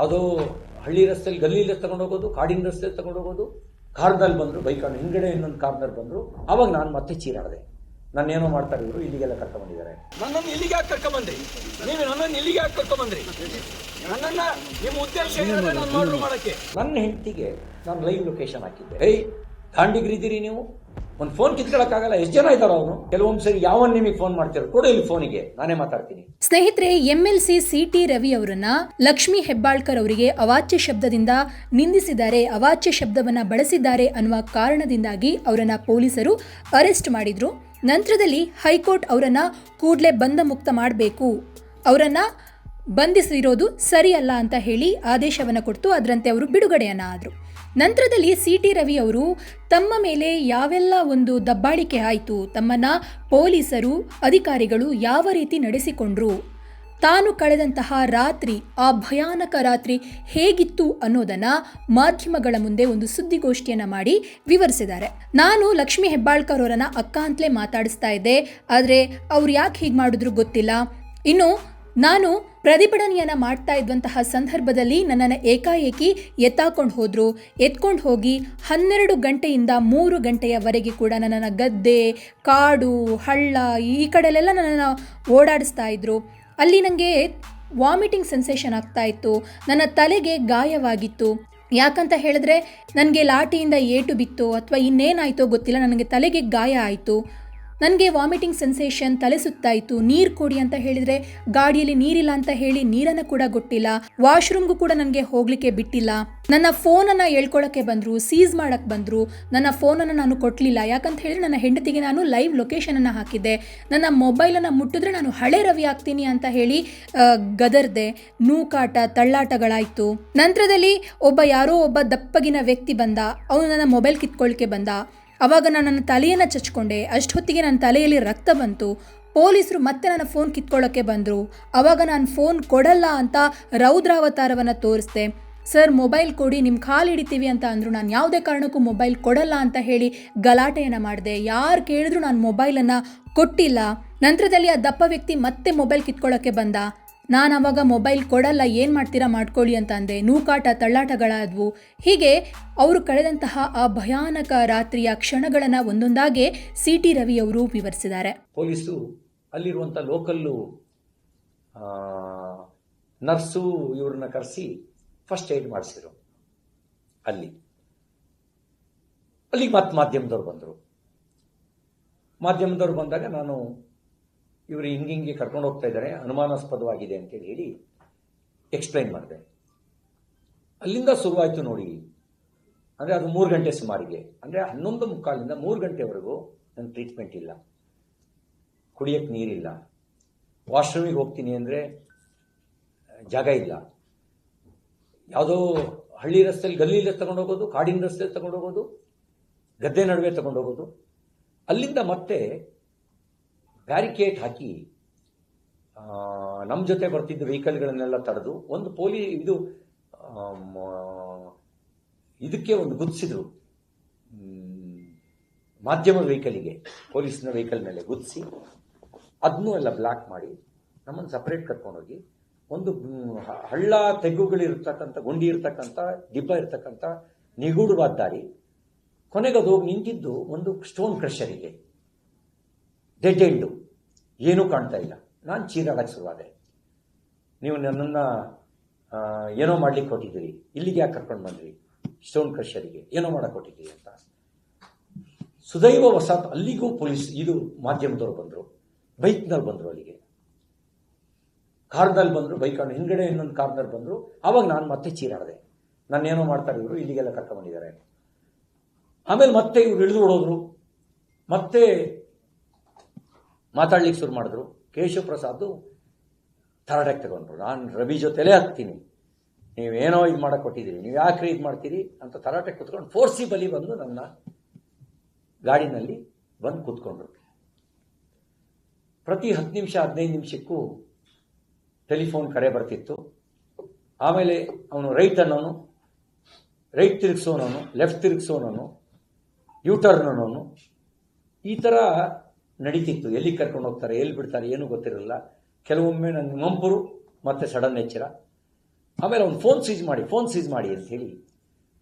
ಯಾವುದೋ ಹಳ್ಳಿ ರಸ್ತೆಯಲ್ಲಿ ಗಲ್ಲಿಯಲ್ಲಿ ತಗೊಂಡು ಹೋಗೋದು ಕಾಡಿನ ರಸ್ತೆಯಲ್ಲಿ ತಗೊಂಡು ಹೋಗೋದು ಕಾರ್ನಲ್ಲಿ ಬಂದರು ಬೈಕನ್ನು ಹಿಂಗಡೆ ಇನ್ನೊಂದು ಕಾರ್ನಲ್ಲಿ ಬಂದರು ಅವಾಗ ನಾನು ಮತ್ತೆ ಚೀರಾಡಿದೆ. ನನ್ನೇನೋ ಮಾಡ್ತಾರೆ ಇವರು ಇಲ್ಲಿಗೆಲ್ಲ ಕರ್ಕೊಂಡ್ಬಂದಿದ್ದಾರೆ ನನ್ನನ್ನು ಇಲ್ಲಿಗೆ ಯಾಕೆ ಕರ್ಕೊಂಡ್ಬಂದ್ರಿ ನೀವು ನನ್ನನ್ನು ಇಲ್ಲಿಗೆ ಯಾಕೆ ಕರ್ಕೊಂಡ್ಬಂದ್ರಿ ನನ್ನನ್ನು ನಿಮ್ಮ ಉದ್ದೇಶ ನಾನು ಮಾಡಕ್ಕೆ. ನನ್ನ ಹೆಂಡತಿಗೆ ನಾನು ಲೈವ್ ಲೊಕೇಶನ್ ಹಾಕಿದ್ದೆ. ಏಯ್ ದಾಂಡಿಗ್ರಿದ್ದೀರಿ ನೀವು? ಒಂದು ಫೋನ್ ಕಿತ್ಕೊಳ್ಳೋಕ್ಕಾಗಲ್ಲ ಎಷ್ಟು ಜನ ಇದ್ದಾರೆ ಅವನು ಕೆಲವೊಂದು ಸರಿ ಯಾವನ್ ನಿಮಗೆ ಫೋನ್ ಮಾಡ್ತಾರೆ ಕೊಡು ಇಲ್ಲಿ ಫೋನಿಗೆ ನಾನೇ ಮಾತಾಡ್ತೀನಿ. ಸ್ನೇಹಿತರೆ ಎಂಎಲ್ಸಿ ಸಿಟಿ ರವಿ ಅವರನ್ನ ಲಕ್ಷ್ಮಿ ಹೆಬ್ಬಾಳ್ಕರ್ ಅವರಿಗೆ ಅವಾಚ್ಯ ಶಬ್ದದಿಂದ ನಿಂದಿಸಿದ್ದಾರೆ, ಅವಾಚ್ಯ ಶಬ್ದವನ್ನ ಬಳಸಿದ್ದಾರೆ ಅನ್ನುವ ಕಾರಣದಿಂದಾಗಿ ಅವರನ್ನ ಪೊಲೀಸರು ಅರೆಸ್ಟ್ ಮಾಡಿದ್ರು. ನಂತರದಲ್ಲಿ ಹೈಕೋರ್ಟ್ ಅವರನ್ನ ಕೂಡಲೇ ಬಂಧ ಮುಕ್ತ ಮಾಡಬೇಕು. ಅವರನ್ನ ಬಂಧಿಸಿರೋದು ಸರಿಯಲ್ಲ ಅಂತ ಹೇಳಿ ಆದೇಶವನ್ನು ಕೊಟ್ಟು ಅದರಂತೆ ಅವರು ಬಿಡುಗಡೆಯನ್ನ ಆದರು ನಂತರದಲ್ಲಿ ಸಿ ಟಿ ರವಿ ಅವರು, ತಮ್ಮ ಮೇಲೆ ಯಾವೆಲ್ಲ ಒಂದು ದಬ್ಬಾಳಿಕೆ ಆಯಿತು, ತಮ್ಮನ್ನ ಪೊಲೀಸರು, ಅಧಿಕಾರಿಗಳು ಯಾವ ರೀತಿ ನಡೆಸಿಕೊಂಡ್ರು? ತಾನು ಕಳೆದಂತಹ ರಾತ್ರಿ, ಆ ಭಯಾನಕ ರಾತ್ರಿ ಹೇಗಿತ್ತು ಅನ್ನೋದನ್ನ ಮಾಧ್ಯಮಗಳ ಮುಂದೆ ಒಂದು ಸುದ್ದಿಗೋಷ್ಠಿಯನ್ನು ಮಾಡಿ ವಿವರಿಸಿದ್ದಾರೆ. ನಾನು ಲಕ್ಷ್ಮಿ ಹೆಬ್ಬಾಳ್ಕರ್ ಅವರನ್ನು ಅಕ್ಕ ಅಂತಲೇ ಮಾತಾಡಿಸ್ತಾ ಇದ್ದೆ, ಆದರೆ ಅವ್ರು ಯಾಕೆ ಹೀಗೆ ಮಾಡಿದ್ರು ಗೊತ್ತಿಲ್ಲ? ಇನ್ನು, ನಾನು ಪ್ರತಿಭಟನೆಯನ್ನ ಮಾಡ್ತಾ ಇದ್ದಂತಹ ಸಂದರ್ಭದಲ್ಲಿ ನನ್ನನ್ನು ಏಕಾಏಕಿ ಎತ್ತಾಕೊಂಡು ಹೋದರು. ಎತ್ಕೊಂಡು ಹೋಗಿ ಹನ್ನೆರಡು ಗಂಟೆಯಿಂದ ಮೂರು ಗಂಟೆಯವರೆಗೆ ಕೂಡ ನನ್ನನ್ನು ಗದ್ದೆ, ಕಾಡು, ಹಳ್ಳ ಈ ಕಡೆಲೆಲ್ಲ ನನ್ನನ್ನು ಓಡಾಡಿಸ್ತಾ ಇದ್ರು. ಅಲ್ಲಿ ನನಗೆ ವಾಮಿಟಿಂಗ್ ಸೆನ್ಸೇಷನ್ ಆಗ್ತಾ ಇತ್ತು. ನನ್ನ ತಲೆಗೆ ಗಾಯವಾಗಿತ್ತು. ಯಾಕಂತ ಹೇಳಿದ್ರೆ, ನನಗೆ ಲಾಟಿಯಿಂದ ಏಟು ಬಿತ್ತು ಅಥವಾ ಇನ್ನೇನಾಯಿತೋ ಗೊತ್ತಿಲ್ಲ. ನನಗೆ ತಲೆಗೆ ಗಾಯ ಆಯಿತು. ನನಗೆ ವಾಮಿಟಿಂಗ್ ಸೆನ್ಸೇಷನ್ ತಲೆ ಇತ್ತು ನೀರು ಕೊಡಿ ಅಂತ ಹೇಳಿದರೆ ಗಾಡಿಯಲ್ಲಿ ನೀರಿಲ್ಲ ಅಂತ ಹೇಳಿ ನೀರನ್ನು ಕೂಡ ಕೊಟ್ಟಿಲ್ಲ ವಾಶ್ರೂಮ್ಗೂ ಕೂಡ ನನಗೆ ಹೋಗಲಿಕ್ಕೆ ಬಿಟ್ಟಿಲ್ಲ. ನನ್ನ ಫೋನನ್ನು ಹೇಳ್ಕೊಳ್ಳೋಕ್ಕೆ ಬಂದರು, ಸೀಸ್ ಮಾಡೋಕ್ಕೆ ಬಂದರು, ನನ್ನ ಫೋನನ್ನು ನಾನು ಕೊಟ್ಟಲಿಲ್ಲ ಯಾಕಂತ ಹೇಳಿದ್ರೆ ನನ್ನ ಹೆಂಡತಿಗೆ ನಾನು ಲೈವ್ ಲೊಕೇಶನನ್ನು ಹಾಕಿದ್ದೆ. ನನ್ನ ಮೊಬೈಲನ್ನು ಮುಟ್ಟಿದ್ರೆ ನಾನು ಹಳೆ ರವಿ ಆಗ್ತೀನಿ ಅಂತ ಹೇಳಿ ಗದರ್ದೆ, ನೂಕಾಟ, ತಳ್ಳಾಟಗಳಾಯಿತು. ನಂತರದಲ್ಲಿ ಒಬ್ಬ ಯಾರೋ ಒಬ್ಬ ದಪ್ಪಗಿನ ವ್ಯಕ್ತಿ ಬಂದ, ಅವನು ನನ್ನ ಮೊಬೈಲ್ ಕಿತ್ಕೊಳ್ಳಿಕ್ಕೆ ಬಂದ. ಅವಾಗ ನಾನು ನನ್ನ ತಲೆಯನ್ನು ಚಚ್ಕೊಂಡೆ. ಅಷ್ಟೊತ್ತಿಗೆ ನನ್ನ ತಲೆಯಲ್ಲಿ ರಕ್ತ ಬಂತು. ಪೊಲೀಸರು ಮತ್ತೆ ನನ್ನ ಫೋನ್ ಕಿತ್ಕೊಳ್ಳೋಕ್ಕೆ ಬಂದರು. ಅವಾಗ ನಾನು ಫೋನ್ ಕೊಡಲ್ಲ ಅಂತ ರೌದ್ರಾವತಾರವನ್ನು ತೋರಿಸ್ದೆ. ಸರ್, ಮೊಬೈಲ್ ಕೊಡಿ ನಿಮ್ಮ ಕಾಲು ಹಿಡಿತೀವಿ ಅಂತ ಅಂದರು. ನಾನು ಯಾವುದೇ ಕಾರಣಕ್ಕೂ ಮೊಬೈಲ್ ಕೊಡಲ್ಲ ಅಂತ ಹೇಳಿ ಗಲಾಟೆಯನ್ನು ಮಾಡಿದೆ. ಯಾರು ಕೇಳಿದ್ರು ನಾನು ಮೊಬೈಲನ್ನು ಕೊಟ್ಟಿಲ್ಲ. ನಂತರದಲ್ಲಿ ಆ ದಪ್ಪ ವ್ಯಕ್ತಿ ಮತ್ತೆ ಮೊಬೈಲ್ ಕಿತ್ಕೊಳ್ಳೋಕ್ಕೆ ಬಂದ. ನಾನು ಅವಾಗ ಮೊಬೈಲ್ ಕೊಡಲ್ಲ, ಏನು ಮಾಡ್ತೀರಾ ಮಾಡ್ಕೊಳ್ಳಿ ಅಂತ ಅಂದೆ. ನೂಕಾಟ ತಳ್ಳಾಟಗಳಾದವು. ಹೀಗೆ ಅವರು ಕಳೆದಂತಹ ಆ ಭಯಾನಕ ರಾತ್ರಿಯ ಕ್ಷಣಗಳನ್ನು ಒಂದೊಂದಾಗೆ ಸಿ ಟಿ ರವಿ ಅವರು ವಿವರಿಸಿದ್ದಾರೆ. ಪೊಲೀಸು ಅಲ್ಲಿರುವಂಥ ಲೋಕಲ್ಲು ನರ್ಸು ಇವ್ರನ್ನ ಕರೆಸಿ ಫಸ್ಟ್ ಏಡ್ ಮಾಡಿಸಿದ್ರು. ಅಲ್ಲಿ. ಅಲ್ಲಿಗೆ ಮತ್ತೆ ಮಾಧ್ಯಮದವ್ರು ಬಂದರು. ಮಾಧ್ಯಮದವ್ರು ಬಂದಾಗ ನಾನು ಇವರು ಹಿಂಗಿಂಗೆ ಕರ್ಕೊಂಡು ಹೋಗ್ತಾ ಇದ್ದಾರೆ, ಅನುಮಾನಾಸ್ಪದವಾಗಿದೆ ಅಂತೇಳಿ ಹೇಳಿ ಎಕ್ಸ್ಪ್ಲೈನ್ ಮಾಡಿದೆ. ಅಲ್ಲಿಂದ ಶುರುವಾಯಿತು ನೋಡಿ. ಅಂದರೆ ಅದು ಮೂರು ಗಂಟೆ ಸುಮಾರಿಗೆ. ಅಂದರೆ ಹನ್ನೊಂದು ಮುಕ್ಕಾಲಿಂದ ಮೂರು ಗಂಟೆವರೆಗೂ ನನ್ನ ಟ್ರೀಟ್ಮೆಂಟ್ ಇಲ್ಲ. ಕುಡಿಯೋಕ್ಕೆ ನೀರಿಲ್ಲ. ವಾಶ್ರೂಮಿಗೆ ಹೋಗ್ತೀನಿ ಅಂದರೆ, ಜಾಗ ಇಲ್ಲ. ಯಾವುದೋ ಹಳ್ಳಿ ರಸ್ತೆಯಲ್ಲಿ ಗಲ್ಲಿಯಲ್ಲಿ ತಗೊಂಡು ಹೋಗೋದು, ಕಾಡಿನ ರಸ್ತೆಯಲ್ಲಿ ತಗೊಂಡು ಹೋಗೋದು, ಗದ್ದೆ ನಡುವೆ ತಗೊಂಡು ಹೋಗೋದು. ಅಲ್ಲಿಂದ ಮತ್ತೆ ಬ್ಯಾರಿಕೇಡ್ ಹಾಕಿ ನಮ್ಮ ಜೊತೆ ಬರ್ತಿದ್ದ ವೆಹಿಕಲ್ಗಳನ್ನೆಲ್ಲ ತಡೆದು ಒಂದು ಪೊಲೀ, ಇದು ಇದಕ್ಕೆ ಒಂದು ಗುದ್ಸಿದ್ರು. ಮಾಧ್ಯಮ ವೆಹಿಕಲಿಗೆ, ಪೊಲೀಸ್ನ ವೆಹಿಕಲ್ ಮೇಲೆ ಗುದ್ಸಿ ಅದನ್ನೂ ಎಲ್ಲ ಬ್ಲಾಕ್ ಮಾಡಿ ನಮ್ಮನ್ನು ಸಪ್ರೇಟ್ ಕರ್ಕೊಂಡೋಗಿ, ಒಂದು ಹಳ್ಳ ತೆಗ್ಗುಗಳಿರ್ತಕ್ಕಂಥ, ಗುಂಡಿ ಇರ್ತಕ್ಕಂಥ, ದಿಬ್ಬ ಇರ್ತಕ್ಕಂಥ ನಿಗೂಢವಾದ ದಾರಿ. ಕೊನೆಗೆ ನಿಂತಿದ್ದು ಒಂದು ಸ್ಟೋನ್ ಕ್ರಷರಿಗೆ. Dead end. ಏನೂ ಕಾಣ್ತಾ ಇಲ್ಲ. ನಾನು ಚೀರಾಡಕ್ಕೆ ಶುರುವಾದೆ ನೀವು ನನ್ನನ್ನು ಏನೋ ಮಾಡ್ಲಿಕ್ಕೆ ಕೊಟ್ಟಿದ್ದೀರಿ. ಇಲ್ಲಿಗೆ ಯಾಕೆ ಕರ್ಕೊಂಡು ಬಂದ್ರಿ? ಸ್ಟೋನ್ ಕ್ರಷರಿಗೆ ಏನೋ ಮಾಡಕ್ಕೆ ಕೊಟ್ಟಿದ್ದೀರಿ ಅಂತ. ಸುದೈವ ವಸಾತ್ ಅಲ್ಲಿಗೂ ಪೊಲೀಸ್, ಇದು ಮಾಧ್ಯಮದವ್ರು ಬಂದರು. ಬೈಕ್ನಲ್ಲಿ ಬಂದರು ಅಲ್ಲಿಗೆ. ಕಾರ್ನಲ್ಲಿ ಬಂದರು ಬೈಕನ್ನು ಹಿಂದ್ಗಡೆ ಇನ್ನೊಂದು ಕಾರ್ನಲ್ಲಿ ಬಂದರು. ಆವಾಗ ನಾನು ಮತ್ತೆ ಚೀರಾಡಿದೆ ನಾನೇನೋ ಮಾಡ್ತಾರೆ ಇವರು, ಇಲ್ಲಿಗೆಲ್ಲ ಕರ್ಕೊಂಡಿದ್ದಾರೆ ಆಮೇಲೆ ಮತ್ತೆ ಇವ್ರು ಇಳಿದು ಓಡೋದ್ರು. ಮತ್ತೆ ಮಾತಾಡ್ಲಿಕ್ಕೆ ಶುರು ಮಾಡಿದ್ರು. ಕೇಶವ ಪ್ರಸಾದ್ ತರಡಕ್ಕೆ ತಗೊಂಡ್ರು. ನಾನು ರವಿ ಜೊತೆಲೇ ಹತ್ತೀನಿ ನೀವೇನೋ ಇದು ಮಾಡಕ್ಕೆ ಕೊಟ್ಟಿದ್ದೀರಿ ನೀವು ಯಾಕ್ರಿ ಇದು ಮಾಡ್ತೀರಿ ಅಂತ ತರಾಟೆ ಕುತ್ಕೊಂಡು ಫೋರ್ಸಿ ಬಲಿ ಬಂದು ನನ್ನ ಗಾಡಿನಲ್ಲಿ ಬಂದು ಕೂತ್ಕೊಂಡ್ರು. ಪ್ರತಿ ಹತ್ತು ನಿಮಿಷ, ಹದಿನೈದು ನಿಮಿಷಕ್ಕೂ ಟೆಲಿಫೋನ್ ಕರೆ ಬರ್ತಿತ್ತು. ಆಮೇಲೆ ಅವನು ರೈಟ್ ಅನ್ನೋನು, ರೈಟ್ ತಿರುಗಿಸೋನವನು, ಲೆಫ್ಟ್ ತಿರುಗಿಸೋನವನು ಯೂಟರ್ನ್ ಅನ್ನೋನು. ಈ ಥರ ನಡೀತಿತ್ತು. ಎಲ್ಲಿ ಕರ್ಕೊಂಡು ಹೋಗ್ತಾರೆ, ಎಲ್ಲಿ ಬಿಡ್ತಾರೆ, ಏನೂ ಗೊತ್ತಿರಲಿಲ್ಲ. ಕೆಲವೊಮ್ಮೆ ನನ್ನ ಮಂಪರು, ಮತ್ತೆ ಸಡನ್ ಎಚ್ಚರ. ಆಮೇಲೆ ಅವ್ನು ಫೋನ್ ಸೀಜ್ ಮಾಡಿ, ಫೋನ್ ಸೀಜ್ ಮಾಡಿ ಅಂತ ಹೇಳಿ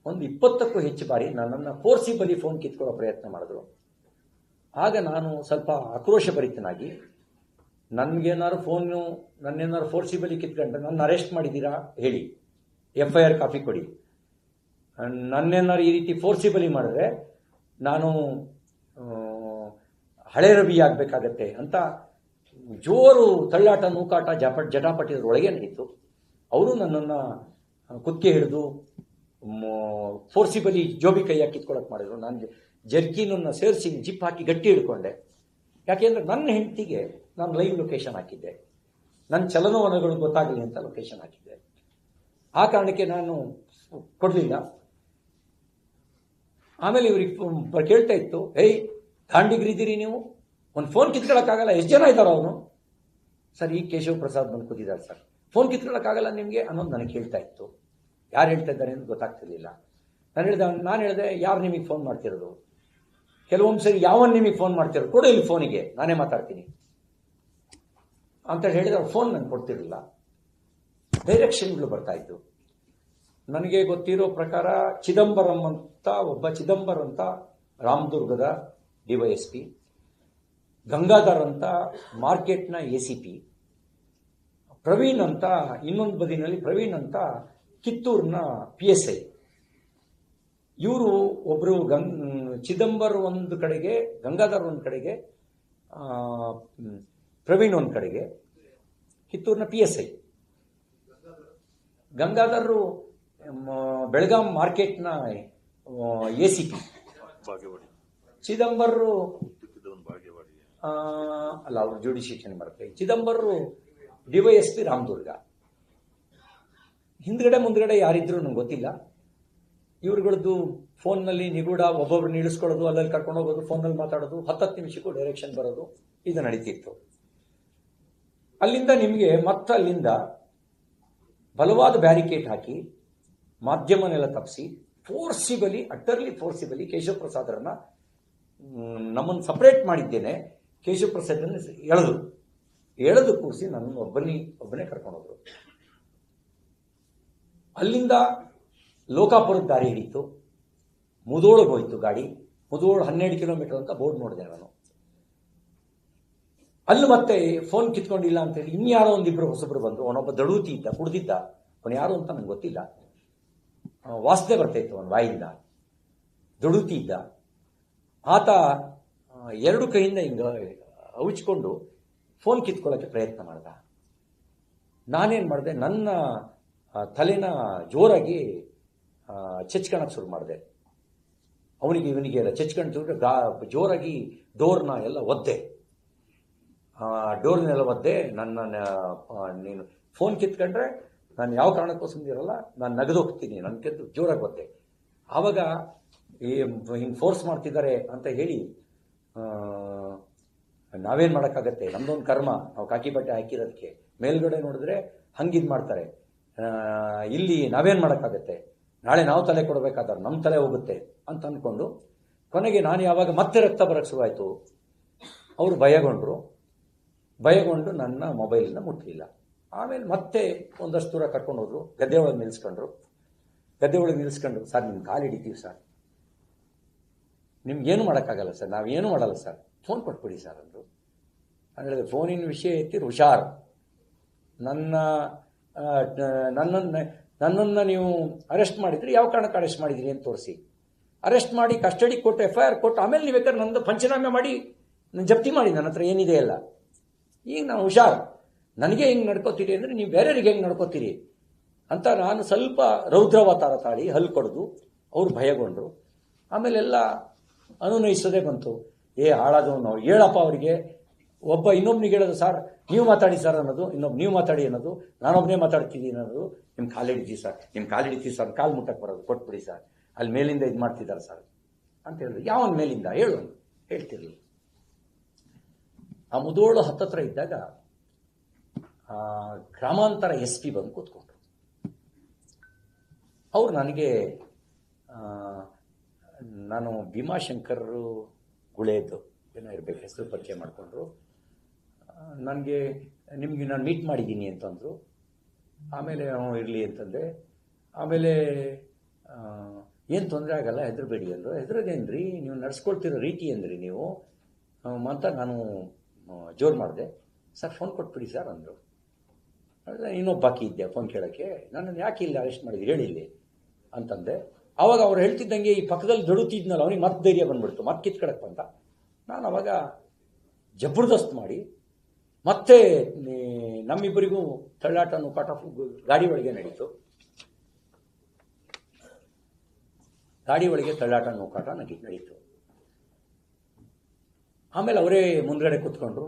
ಒಂದು ಇಪ್ಪತ್ತಕ್ಕೂ ಹೆಚ್ಚು ಬಾರಿ ನನ್ನನ್ನು ಫೋರ್ಸಿಬಲಿ ಫೋನ್ ಕಿತ್ಕೊಳ್ಳೋ ಪ್ರಯತ್ನ ಮಾಡಿದ್ರು. ಆಗ ನಾನು ಸ್ವಲ್ಪ ಆಕ್ರೋಶಭರಿತನಾಗಿ ನನಗೇನಾದ್ರು ಫೋನು, ನನ್ನೇನಾದ್ರು ಫೋರ್ಸಿಬಲಿ ಕಿತ್ಕೊಂಡ್ರೆ ನನ್ನ ಅರೆಸ್ಟ್ ಮಾಡಿದ್ದೀರಾ ಹೇಳಿ. ಎಫ್ ಐ ಆರ್ ಕಾಪಿ ಕೊಡಿ. ನನ್ನೇನಾದ್ರು ಈ ರೀತಿ ಫೋರ್ಸಿಬಲಿ ಮಾಡಿದ್ರೆ ನಾನು ಹಳೆ ರವಿ ಆಗಬೇಕಾಗತ್ತೆ ಅಂತ ಜೋರು ತಳ್ಳಾಟ, ನೂಕಾಟ, ಜಪ ಜಟಾಪಟಿದ್ರೊಳಗೆ ನಡೀತು ಅವರು ನನ್ನನ್ನು ಕುತ್ತಿಗೆ ಹಿಡಿದು ಫೋರ್ಸಿಬಲಿ ಜೋಬಿ ಕೈಯಾಗಿ ಕಿತ್ಕೊಳಕ್ಕೆ ಮಾಡಿದ್ರು. ನಾನು ಜರ್ಕಿನನ್ನು ಸೇರಿಸಿ ಜಿಪ್ ಹಾಕಿ ಗಟ್ಟಿ ಹಿಡ್ಕೊಂಡೆ. ಯಾಕೆಂದ್ರೆ ನನ್ನ ಹೆಂಡತಿಗೆ ನಾನು ಲೈವ್ ಲೊಕೇಶನ್ ಹಾಕಿದ್ದೆ. ನನ್ನ ಚಲನವಲನಗಳು ಗೊತ್ತಾಗಲಿ ಅಂತ ಲೊಕೇಶನ್ ಹಾಕಿದ್ದೆ. ಆ ಕಾರಣಕ್ಕೆ ನಾನು ಕೊಡಲಿಲ್ಲ. ಆಮೇಲೆ ಇವ್ರಿಗೆ ಕೇಳ್ತಾ ಇತ್ತು, ಏಯ್ ದಾಂಡಿಗ್ರಿದ್ದೀರಿ ನೀವು? ಒಂದು ಫೋನ್ ಕಿತ್ಕೊಳ್ಳೋಕ್ಕಾಗಲ್ಲ ಎಷ್ಟು ಜನ ಇದ್ದಾರೋ ಅವನು? ಸರ್, ಈ ಕೇಶವ ಪ್ರಸಾದ್ ಬಂದು ಕೂತಿದ್ದಾರೆ ಸರ್. ಫೋನ್ ಕಿತ್ಕೊಳ್ಳೋಕ್ಕಾಗಲ್ಲ ನಿಮಗೆ ಅನ್ನೋದು ನನಗೆ ಹೇಳ್ತಾ ಇತ್ತು. ಯಾರು ಹೇಳ್ತಾ ಇದ್ದಾರೆ ಅಂತ ಗೊತ್ತಾಗ್ತಿರ್ಲಿಲ್ಲ. ನಾನು ಹೇಳಿದೆ ನಾನು ಹೇಳಿದೆ, ಯಾರು ನಿಮಗೆ ಫೋನ್ ಮಾಡ್ತಿರೋದು? ಕೆಲವೊಂದು ಸರಿ ಯಾವನ್ ನಿಮಗೆ ಫೋನ್ ಮಾಡ್ತಿರೋದು? ಕೊಡು ಇಲ್ಲಿ ಫೋನಿಗೆ ನಾನೇ ಮಾತಾಡ್ತೀನಿ. ಅಂತ ಹೇಳಿದ್ರೆ ಫೋನ್ ನನಗೆ ಕೊಡ್ತಿರಲಿಲ್ಲ. ಡೈರೆಕ್ಷನ್ಗಳು ಬರ್ತಾ ಇತ್ತು ನನಗೆ ಗೊತ್ತಿರೋ ಪ್ರಕಾರ ಚಿದಂಬರಂ ಅಂತ ಒಬ್ಬ ಚಿದಂಬರ್ ಅಂತ ರಾಮದುರ್ಗದ ಡಿವೈಎಸ್ಪಿ ಗಂಗಾಧರ್ ಅಂತ ಮಾರ್ಕೆಟ್ನ ಎ ಸಿ ಪ್ರವೀಣ್ ಅಂತ ಇನ್ನೊಂದು ಬದಿನಲ್ಲಿ ಪ್ರವೀಣ್ ಅಂತ ಕಿತ್ತೂರಿನ ಪಿ ಎಸ್ ಐ. ಇವರು ಒಬ್ರು ಗಂಗ್ ಚಿದಂಬರ್ ಒಂದು ಕಡೆಗೆ, ಗಂಗಾಧರ್ ಒಂದು ಕಡೆಗೆ ಪ್ರವೀಣ್ ಒಂದು ಕಡೆಗೆ, ಕಿತ್ತೂರಿನ P S I. Gangadhar Belgaum ಮಾರ್ಕೆಟ್ನ A C P. Chidambar ಆ, ಅಲ್ಲ ಅವ್ರು ಡಿ ಬರುತ್ತೆ ಎಸ್ ಡಿವೈಎಸ್ಪಿ ರಾಮದುರ್ಗ. ಹಿಂದ್ಗಡೆ ಮುಂದ್ಗಡೆ ಯಾರಿದ್ರು ನಂಗೆ ಗೊತ್ತಿಲ್ಲ. ಇವ್ರುಗಳದ್ದು ಫೋನ್ನಲ್ಲಿ ನಿಗೂಢ ಒಬ್ಬೊಬ್ರು ನಿಲ್ಲಿಸ್ಕೊಳ್ಳೋದು ಅಲ್ಲಲ್ಲಿ ಕರ್ಕೊಂಡು ಹೋಗೋದು ಫೋನಲ್ಲಿ ಮಾತಾಡೋದು ಹತ್ತತ್ತು ನಿಮಿಷಕ್ಕೂ ಡೈರೆಕ್ಷನ್ ಬರೋದು ಇದು ನಡೀತಿತ್ತು. ಅಲ್ಲಿಂದ ನಿಮಗೆ ಮತ್ತೆ ಅಲ್ಲಿಂದ ಬಲವಾದ ಬ್ಯಾರಿಕೇಡ್ ಹಾಕಿ ಮಾಧ್ಯಮನೆಲ್ಲ ತಪ್ಪಿಸಿ ಫೋರ್ಸಿಬಲಿ ಅಟರ್ಲಿ ಫೋರ್ಸಿಬಲಿ ಕೇಶವ ಪ್ರಸಾದರನ್ನ ನಮ್ಮನ್ನು ಸಪ್ರೇಟ್ ಮಾಡಿದ್ದೇನೆ. ಕೇಶವ ಪ್ರಸಾದನ ಎಳೆದು. ಎಳೆದು ಕೂರಿಸಿ ನನ್ನ ಒಬ್ಬನೇ ಒಬ್ಬನೇ ಕರ್ಕೊಂಡು ಹೋದ್ರು ಅಲ್ಲಿಂದ ಲೋಕಾಪುರದ ದಾರಿ ಹಿಡಿತು ಮುದೋಳಿಗೆ ಹೋಯಿತು ಗಾಡಿ. ಮುದೋಳು ಹನ್ನೆರಡು ಕಿಲೋಮೀಟರ್ ಅಂತ ಬೋರ್ಡ್ ನೋಡಿದೆ ನಾನು. ಅಲ್ಲಿ ಮತ್ತೆ ಫೋನ್ ಕಿತ್ಕೊಂಡಿಲ್ಲ ಅಂತ ಹೇಳಿ ಇನ್ಯಾರೋ ಒಂದಿಬ್ರು ಹೊಸಬ್ರು ಬಂದ್ರು. ಅವನೊಬ್ಬ ದಡೂತಿ ಇದ್ದ, ಕುಡ್ದಿದ್ದ. ಅವನು ಯಾರು ಅಂತ ನನಗೆ ಗೊತ್ತಿಲ್ಲ. ವಾಸನೆ ಬರ್ತಾ ಇತ್ತು ಅವನ ಬಾಯಿಂದ. ದಡೂತಿ ಇದ್ದ. ಆತ ಎರಡು ಕೈಯಿಂದ ಹಿಂಗ, ಅವುಚ್ಕೊಂಡು ಫೋನ್ ಕಿತ್ಕೊಳ್ಳೋಕೆ ಪ್ರಯತ್ನ ಮಾಡ್ದ. ನಾನೇನು ಮಾಡಿದೆ, ನನ್ನ ತಲೆನ ಜೋರಾಗಿ ಚಚ್ಕಣಕ್ಕೆ ಶುರು ಮಾಡಿದೆ. ಅವನಿಗೆ ಇವನಿಗೆ ಎಲ್ಲ ಚೆಚ್ಕೊಂಡು ಜೋರಾಗಿ ಡೋರ್ನ ಎಲ್ಲ ಒದ್ದೆ. ಡೋರ್ನೆಲ್ಲ ಒದ್ದೆ, ನನ್ನ ನೀನು ಫೋನ್ ಕಿತ್ಕೊಂಡ್ರೆ ನಾನು ಯಾವ ಕಾರಣಕ್ಕೋಸ್ಕರ ಇರಲ್ಲ, ನಾನು ನಗದು ಹೋಗ್ತೀನಿ ನನ್ನ ಕೆದ್ದು ಜೋರಾಗಿ ಒದ್ದೆ. ಆವಾಗ ಹಿಂಗೆ ಫೋರ್ಸ್ ಮಾಡ್ತಿದ್ದಾರೆ ಅಂತ ಹೇಳಿ ನಾವೇನು ಮಾಡೋಕ್ಕಾಗತ್ತೆ? ನಮ್ದೊಂದು ಕರ್ಮ, ನಾವು ಕಾಕಿ ಬಟ್ಟೆ ಹಾಕಿರೋದಕ್ಕೆ ಮೇಲ್ಗಡೆ ನೋಡಿದ್ರೆ ಹಂಗಿದ್ ಮಾಡ್ತಾರೆ. ಇಲ್ಲಿ ನಾವೇನು ಮಾಡೋಕ್ಕಾಗತ್ತೆ? ನಾಳೆ ನಾವು ತಲೆ ಕೊಡಬೇಕಾದ್ರೆ ನಮ್ಮ ತಲೆ ಹೋಗುತ್ತೆ ಅಂತ ಅಂದ್ಕೊಂಡು ಕೊನೆಗೆ ನಾನು ಯಾವಾಗ ಮತ್ತೆ ರಕ್ತ ಬರಕ್ಕೆ ಶುರುವಾಯಿತು ಅವರು ಭಯಗೊಂಡ್ರು. ಭಯಗೊಂಡು ನನ್ನ ಮೊಬೈಲನ್ನ ಮುಟ್ಟಲಿಲ್ಲ ಆಮೇಲೆ ಮತ್ತೆ ಒಂದಷ್ಟು ದೂರ ಕರ್ಕೊಂಡು ಹೋದ್ರು. ಗದ್ದೆ ಒಳಗೆ ನಿಲ್ಸ್ಕೊಂಡ್ರು. ಗದ್ದೆ ಒಳಗೆ ನಿಲ್ಸ್ಕೊಂಡ್ರು. ಸರ್ ನಿಮ್ಮ ಕಾಲು ಸರ್. ನಿಮ್ಗೇನು ಮಾಡೋಕ್ಕಾಗಲ್ಲ ಸರ್, ನಾವೇನು ಮಾಡಲ್ಲ ಸರ್. ಫೋನ್ ಕೊಟ್ಬಿಡಿ ಸರ್ ಅಂದರು. ನಾನು ಹೇಳಿದೆ, ಫೋನಿನ ವಿಷಯ ಐತಿ ಹುಷಾರ್. ನನ್ನ ನನ್ನನ್ನು ನನ್ನನ್ನು ನೀವು ಅರೆಸ್ಟ್ ಮಾಡಿದ್ರಿ ಯಾವ ಕಾರಣಕ್ಕೆ ಅರೆಸ್ಟ್ ಮಾಡಿದ್ರಿ ಅಂತ ತೋರಿಸಿ. ಅರೆಸ್ಟ್ ಮಾಡಿ ಕಸ್ಟಡಿ ಕೊಟ್ಟು ಎಫ್ ಐ ಆರ್ ಕೊಟ್ಟು ಆಮೇಲೆ ನೀವು ಬೇಕಾದ್ರೆ ನಂದು ಪಂಚನಾಮೆ ಮಾಡಿ ನನ್ನ ಜಪ್ತಿ ಮಾಡಿ, ನನ್ನ ಹತ್ರ ಏನಿದೆ ಅಲ್ಲ ಈಗ ನಾನು ಹುಷಾರ್. ನನಗೆ ಹೆಂಗೆ ನಡ್ಕೋತೀರಿ ಅಂದರೆ ನೀವು ಬೇರೆಯವ್ರಿಗೆ ಹೆಂಗೆ ನಡ್ಕೋತೀರಿ? ಅಂತ ನಾನು ಸ್ವಲ್ಪ ರೌದ್ರವತಾರ ತಾಳಿ ಹಲ್ಲು ಕೊಡದು, ಅವ್ರು ಭಯಗೊಂಡರು. ಆಮೇಲೆಲ್ಲ ಅನುನಯಿಸೋದೇ ಬಂತು. ಏ ಹಾಳಾದವ್ ನಾವು. ಹೇಳಪ್ಪ ಅವರಿಗೆ, ಒಬ್ಬ ಇನ್ನೊಬ್ನಿಗೆ ಹೇಳೋದು, ಸರ್, ನೀವು ಮಾತಾಡಿ ಸರ್ ಅನ್ನೋದು, ಇನ್ನೊಬ್ಬ ನೀವು ಮಾತಾಡಿ ಅನ್ನೋದು ನಾನೊಬ್ಬನೇ ಮಾತಾಡ್ತಿದ್ದೀನಿ ಅನ್ನೋದು ನಿಮ್ಮ ಕಾಲು ಹಿಡಿತೀವಿ ಸರ್ ನಿಮ್ಮ ಕಾಲು ಹಿಡಿತೀವಿ ಸರ್, ಕಾಲು ಮುಟ್ಟಕ್ಕೆ ಬರೋದು, ಕೊಟ್ಬಿಡಿ ಸರ್. ಅಲ್ಲಿ ಮೇಲಿಂದ ಇದು ಮಾಡ್ತಿದ್ದಾರೆ ಸರ್. ಅಂತ ಹೇಳಿದ್ರು. ಯಾವನ ಮೇಲಿಂದ? ಹೇಳು ಹೇಳ್ತಿರ್ಲಿ. ಆ ಮುದೋಳು ಹತ್ತತ್ರ ಇದ್ದಾಗ ಗ್ರಾಮಾಂತರ ಎಸ್ ಪಿ ಬಂದು ಕೂತ್ಕೊಂಡ್ರು. ಅವ್ರು ನನಗೆ ನಾನು ಭೀಮಾಶಂಕರ್ ಗುಳೇದು ಏನೋ ಇರಬೇಕು, ಹೆಸರು ಪರಿಚಯ ಮಾಡಿಕೊಂಡ್ರು. ನನಗೆ, ನಿಮಗೆ ನಾನು ಮೀಟ್ ಮಾಡಿದ್ದೀನಿ ಅಂತಂದರು. ಆಮೇಲೆ ಇರಲಿ ಅಂತಂದೆ. ಆಮೇಲೆ ಏನು ತೊಂದರೆ ಆಗಲ್ಲ, ಹೆದರಬೇಡಿ ಅಂದರು. ಹೆದರದೇನ್ರಿ, ನೀವು ನಡ್ಸ್ಕೊಳ್ತಿರೋ ರೀತಿ ಅಂದ್ರಿ ನೀವು. ಅಂತ ನಾನು ಜೋರು ಮಾಡಿದೆ. ಸರ್ ಫೋನ್ ಕೊಟ್ಬಿಡಿ ಸರ್ ಅಂದರು. ಇನ್ನೊಬ್ಬ ಬಾಕಿ ಇದ್ದೆ ಫೋನ್ ಕೇಳೋಕ್ಕೆ. ನನ್ನನ್ನು ಯಾಕೆ ಇಲ್ಲಿ ಅರೆಸ್ಟ್ ಮಾಡಿದ್ರಿ, ಹೇಳಿ ಇಲ್ಲಿ. ಅಂತಂದೆ. ಆವಾಗ ಅವ್ರು ಹೇಳ್ತಿದ್ದಂಗೆ ಈ ಪಕ್ಕದಲ್ಲಿ ದಡುತ್ತಿದ್ನಲ್ಲ ಅವನಿಗೆ ಮತ್ತೆ ಧೈರ್ಯ ಬಂದ್ಬಿಡ್ತು. ಮತ್ತೆ ಕಿತ್ಕಡಕ್ಕೆ ಬಂತ ನಾನು ಅವಾಗ ಜಬರ್ದಸ್ತ್ ಮಾಡಿ ಮತ್ತೆ ನಮ್ಮಿಬ್ಬರಿಗೂ ತಳ್ಳಾಟ, ನುಕಾಟ ಗಾಡಿ ಒಳಗೆ ನಡೀತು. ಗಾಡಿ ಒಳಗೆ ತಳ್ಳಾಟ, ನೋಕಾಟ ನಡೀತು. ಆಮೇಲೆ ಅವರೇ ಮುಂದ್ಗಡೆ ಕೂತ್ಕೊಂಡ್ರು.